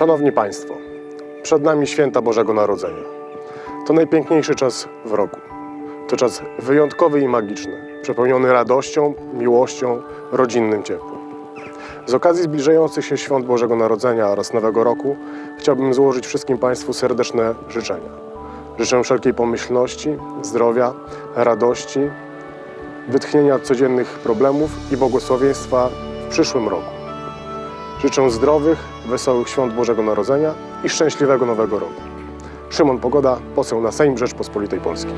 Szanowni Państwo, przed nami święta Bożego Narodzenia. To najpiękniejszy czas w roku. To czas wyjątkowy i magiczny, przepełniony radością, miłością, rodzinnym ciepłem. Z okazji zbliżających się świąt Bożego Narodzenia oraz Nowego Roku chciałbym złożyć wszystkim Państwu serdeczne życzenia. Życzę wszelkiej pomyślności, zdrowia, radości, wytchnienia od codziennych problemów i błogosławieństwa w przyszłym roku. Życzę zdrowych, wesołych świąt Bożego Narodzenia i szczęśliwego Nowego Roku. Szymon Pogoda, poseł na Sejm Rzeczpospolitej Polskiej.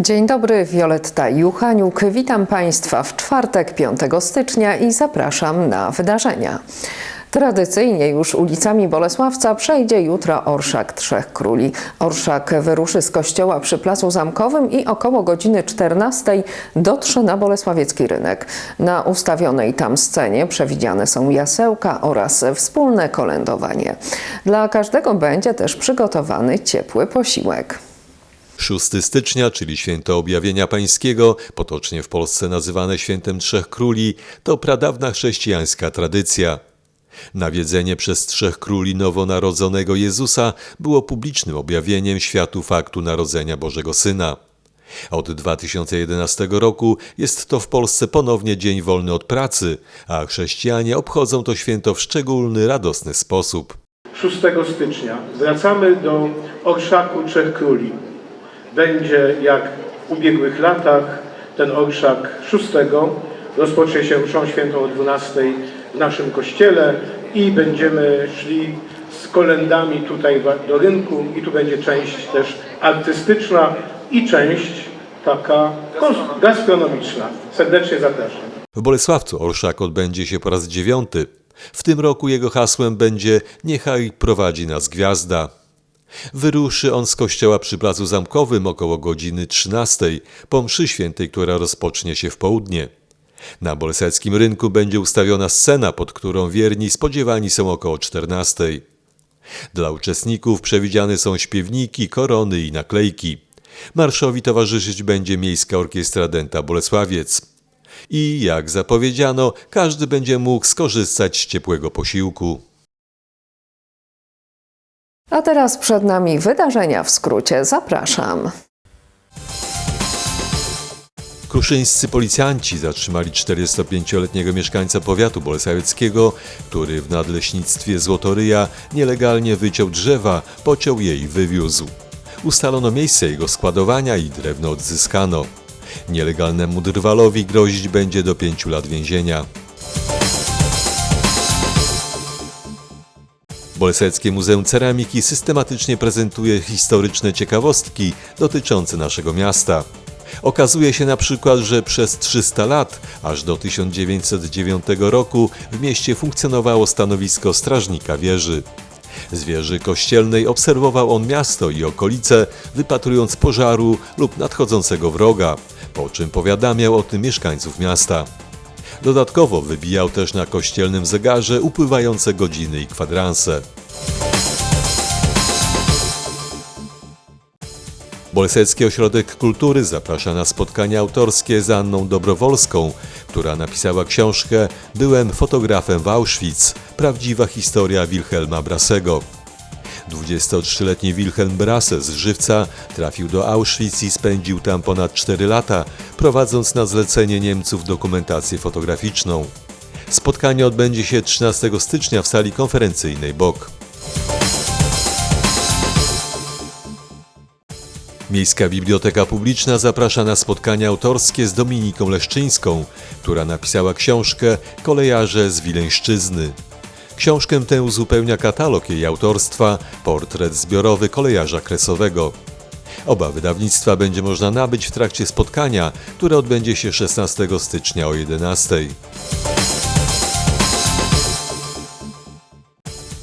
Dzień dobry, Wioletta Juchaniuk. Witam Państwa w czwartek 5 stycznia i zapraszam na wydarzenia. Tradycyjnie już ulicami Bolesławca przejdzie jutro Orszak Trzech Króli. Orszak wyruszy z kościoła przy Placu Zamkowym i około godziny 14 dotrze na Bolesławiecki Rynek. Na ustawionej tam scenie przewidziane są jasełka oraz wspólne kolędowanie. Dla każdego będzie też przygotowany ciepły posiłek. 6 stycznia, czyli święto objawienia pańskiego, potocznie w Polsce nazywane świętem Trzech Króli, to pradawna chrześcijańska tradycja. Nawiedzenie przez Trzech Króli nowonarodzonego Jezusa było publicznym objawieniem światu faktu narodzenia Bożego Syna. Od 2011 roku jest to w Polsce ponownie dzień wolny od pracy, a chrześcijanie obchodzą to święto w szczególny, radosny sposób. 6 stycznia wracamy do Orszaku Trzech Króli. Będzie jak w ubiegłych latach ten orszak 6 rozpocznie się mszą świętą o 12 w naszym kościele i będziemy szli z kolendami tutaj do rynku i tu będzie część też artystyczna i część taka gastronomiczna. Serdecznie zapraszam. W Bolesławcu Orszak odbędzie się po raz dziewiąty. W tym roku jego hasłem będzie Niechaj prowadzi nas gwiazda. Wyruszy on z kościoła przy Placu Zamkowym około godziny 13 po mszy świętej, która rozpocznie się w południe. Na bolesławskim rynku będzie ustawiona scena, pod którą wierni spodziewani są około 14. Dla uczestników przewidziane są śpiewniki, korony i naklejki. Marszowi towarzyszyć będzie Miejska Orkiestra Dęta Bolesławiec. I jak zapowiedziano, każdy będzie mógł skorzystać z ciepłego posiłku. A teraz przed nami wydarzenia w skrócie. Zapraszam. Kruszyńscy policjanci zatrzymali 45-letniego mieszkańca powiatu bolesławieckiego, który w nadleśnictwie Złotoryja nielegalnie wyciął drzewa, pociął je i wywiózł. Ustalono miejsce jego składowania i drewno odzyskano. Nielegalnemu drwalowi grozić będzie do 5 lat więzienia. Bolesławskie Muzeum Ceramiki systematycznie prezentuje historyczne ciekawostki dotyczące naszego miasta. Okazuje się na przykład, że przez 300 lat, aż do 1909 roku, w mieście funkcjonowało stanowisko strażnika wieży. Z wieży kościelnej obserwował on miasto i okolice, wypatrując pożaru lub nadchodzącego wroga, po czym powiadamiał o tym mieszkańców miasta. Dodatkowo wybijał też na kościelnym zegarze upływające godziny i kwadranse. Bolesecki Ośrodek Kultury zaprasza na spotkanie autorskie z Anną Dobrowolską, która napisała książkę Byłem fotografem w Auschwitz. Prawdziwa historia Wilhelma Brasego. 23-letni Wilhelm Brasse z Żywca trafił do Auschwitz i spędził tam ponad 4 lata, prowadząc na zlecenie Niemców dokumentację fotograficzną. Spotkanie odbędzie się 13 stycznia w sali konferencyjnej BOK. Miejska Biblioteka Publiczna zaprasza na spotkania autorskie z Dominiką Leszczyńską, która napisała książkę Kolejarze z Wileńszczyzny. Książkę tę uzupełnia katalog jej autorstwa, portret zbiorowy kolejarza kresowego. Oba wydawnictwa będzie można nabyć w trakcie spotkania, które odbędzie się 16 stycznia o 11.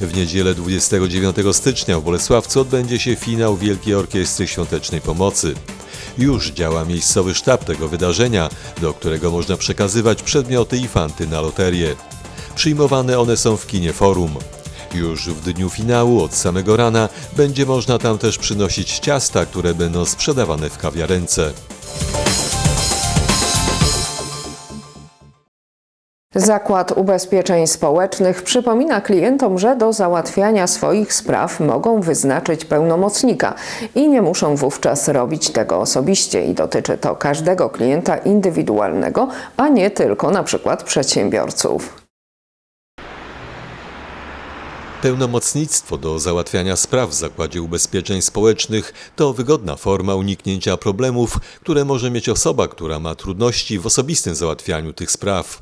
W niedzielę 29 stycznia w Bolesławcu odbędzie się finał Wielkiej Orkiestry Świątecznej Pomocy. Już działa miejscowy sztab tego wydarzenia, do którego można przekazywać przedmioty i fanty na loterię. Przyjmowane one są w kinie Forum. Już w dniu finału od samego rana będzie można tam też przynosić ciasta, które będą sprzedawane w kawiarence. Zakład Ubezpieczeń Społecznych przypomina klientom, że do załatwiania swoich spraw mogą wyznaczyć pełnomocnika i nie muszą wówczas robić tego osobiście i dotyczy to każdego klienta indywidualnego, a nie tylko na przykład przedsiębiorców. Pełnomocnictwo do załatwiania spraw w Zakładzie Ubezpieczeń Społecznych to wygodna forma uniknięcia problemów, które może mieć osoba, która ma trudności w osobistym załatwianiu tych spraw.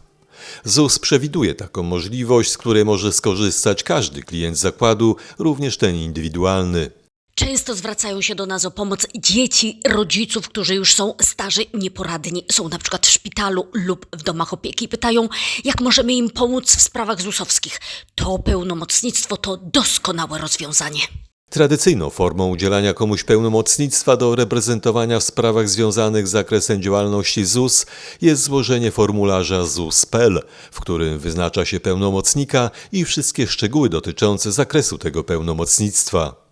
ZUS przewiduje taką możliwość, z której może skorzystać każdy klient zakładu, również ten indywidualny. Często zwracają się do nas o pomoc dzieci rodziców, którzy już są starzy, nieporadni, są na przykład w szpitalu lub w domach opieki. Pytają, jak możemy im pomóc w sprawach ZUS-owskich. To pełnomocnictwo to doskonałe rozwiązanie. Tradycyjną formą udzielania komuś pełnomocnictwa do reprezentowania w sprawach związanych z zakresem działalności ZUS jest złożenie formularza ZUS.pl, w którym wyznacza się pełnomocnika i wszystkie szczegóły dotyczące zakresu tego pełnomocnictwa.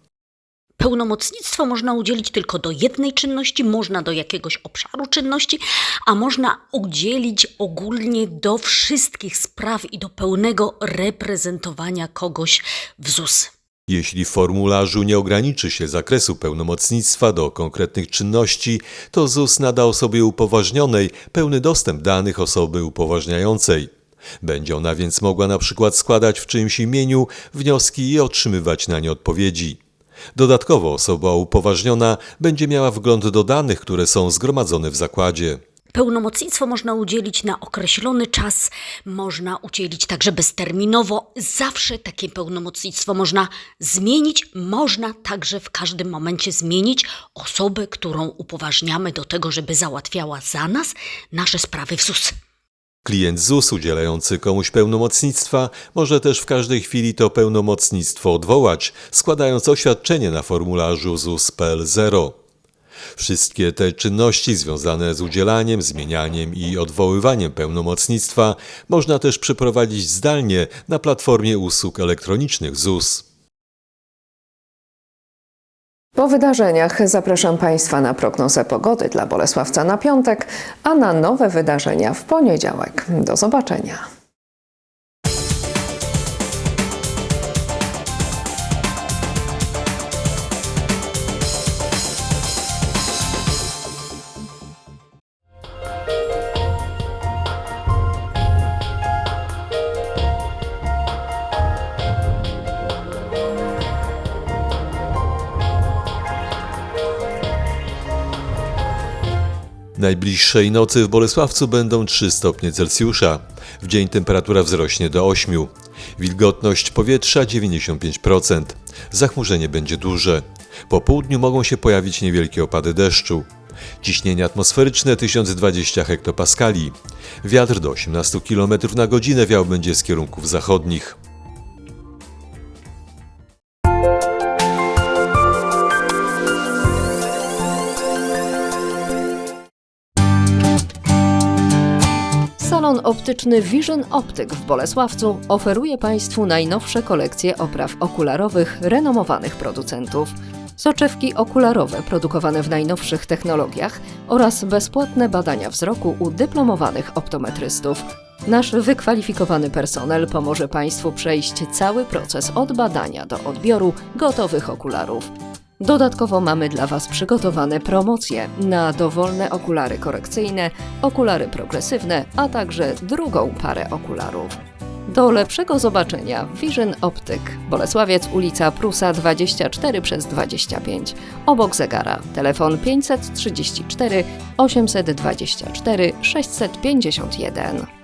Pełnomocnictwo można udzielić tylko do jednej czynności, można do jakiegoś obszaru czynności, a można udzielić ogólnie do wszystkich spraw i do pełnego reprezentowania kogoś w ZUS. Jeśli w formularzu nie ograniczy się zakresu pełnomocnictwa do konkretnych czynności, to ZUS nada osobie upoważnionej pełny dostęp danych osoby upoważniającej. Będzie ona więc mogła na przykład składać w czyimś imieniu wnioski i otrzymywać na nie odpowiedzi. Dodatkowo osoba upoważniona będzie miała wgląd do danych, które są zgromadzone w zakładzie. Pełnomocnictwo można udzielić na określony czas, można udzielić także bezterminowo. Zawsze takie pełnomocnictwo można zmienić, można także w każdym momencie zmienić osobę, którą upoważniamy do tego, żeby załatwiała za nas nasze sprawy w ZUS. Klient ZUS udzielający komuś pełnomocnictwa może też w każdej chwili to pełnomocnictwo odwołać, składając oświadczenie na formularzu ZUS.pl 0. Wszystkie te czynności związane z udzielaniem, zmienianiem i odwoływaniem pełnomocnictwa można też przeprowadzić zdalnie na platformie usług elektronicznych ZUS. Po wydarzeniach zapraszam Państwa na prognozę pogody dla Bolesławca na piątek, a na nowe wydarzenia w poniedziałek. Do zobaczenia. Najbliższej nocy w Bolesławcu będą 3 stopnie Celsjusza. W dzień temperatura wzrośnie do 8. Wilgotność powietrza 95%. Zachmurzenie będzie duże. Po południu mogą się pojawić niewielkie opady deszczu. Ciśnienie atmosferyczne 1020 hektopaskali. Wiatr do 18 km na godzinę wiał będzie z kierunków zachodnich. Salon optyczny Vision Optyk w Bolesławcu oferuje Państwu najnowsze kolekcje opraw okularowych renomowanych producentów. Soczewki okularowe produkowane w najnowszych technologiach oraz bezpłatne badania wzroku u dyplomowanych optometrystów. Nasz wykwalifikowany personel pomoże Państwu przejść cały proces od badania do odbioru gotowych okularów. Dodatkowo mamy dla Was przygotowane promocje na dowolne okulary korekcyjne, okulary progresywne, a także drugą parę okularów. Do lepszego zobaczenia Vision Optyk, Bolesławiec, ulica Prusa 24 przez 25, obok zegara, telefon 534 824 651.